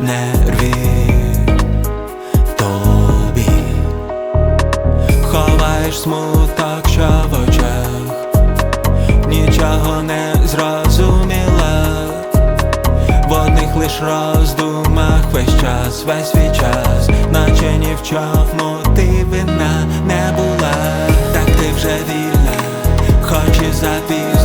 нерві тобі Ховаєш смуток, що в очах. Нічого не зрозуміла. В одних лиш роздумах весь час, весь свій час, наче ні в чому ти вина не була, так ти вже вільна, хоч і запізно,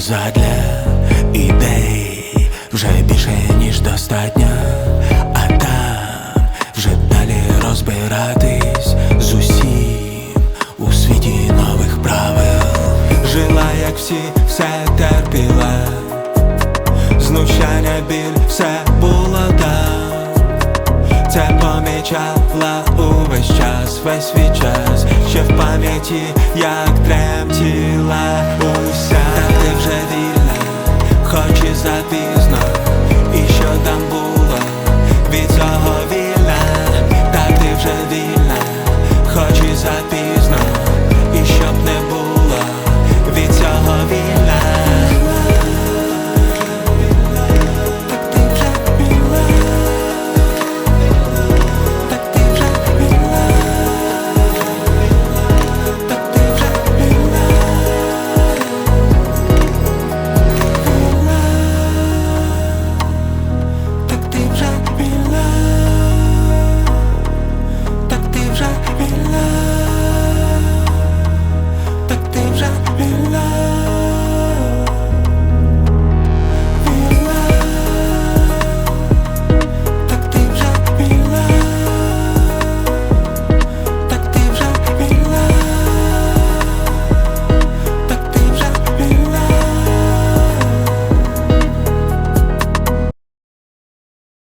задля ідей вже більше ніж достатньо, а там вже далі розбиратись з усім у світі нових правил. Жила, як всі, все терпіла. Знущання, біль, все було там Це помічала увесь час, весь свій час Ще в пам'яті, як тремтіла уся запізно, і що там було? Від цього вільна, та ти вже вільна, хоч і запізно.